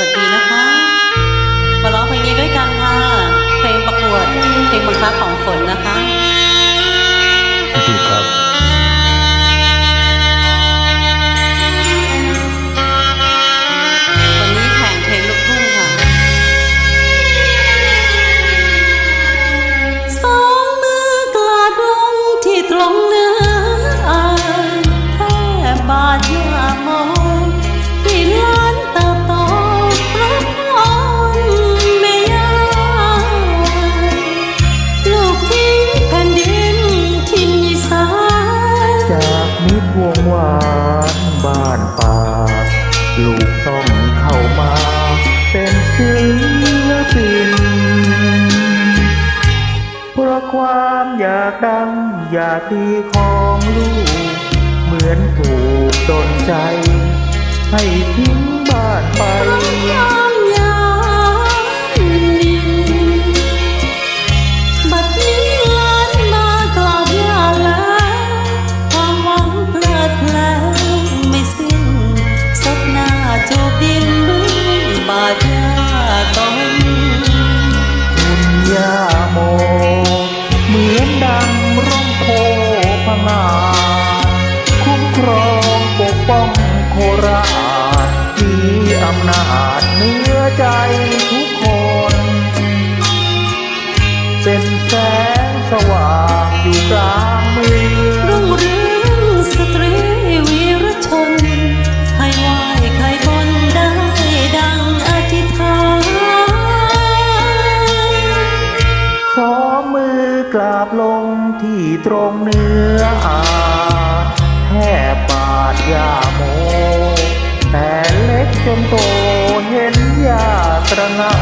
วัสดีนะคะมาร้องเพลงนี้ด้วยกันค่ะ เพลงประกวด เพลงบังคับของฝนนะคะ ความอยากดัง อยากดีของลูก เหมือนถูกดนใจ ให้ทิ้ง ราชมีอำนาจเหนื้อใจทุกคน เป็นแสงสว่างอยู่กลางเมืองรุ่งเรืองสตรีวีรชนให้ไหวใครบนได้ดังอธิษฐานสองมือกราบลงที่ตรงเนื้ออาแทบบาดยาโม แต่เล็กจนโตเห็นยาตระหงา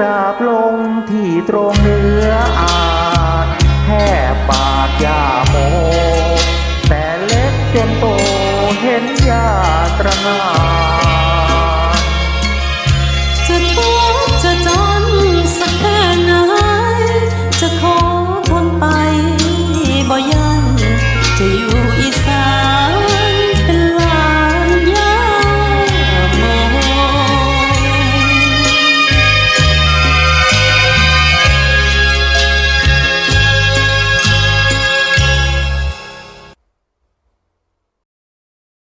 ราบลงที่ตรงเนื้ออาแค่ปากยาโม แต่เล็กจนโตเห็นยาตระหงา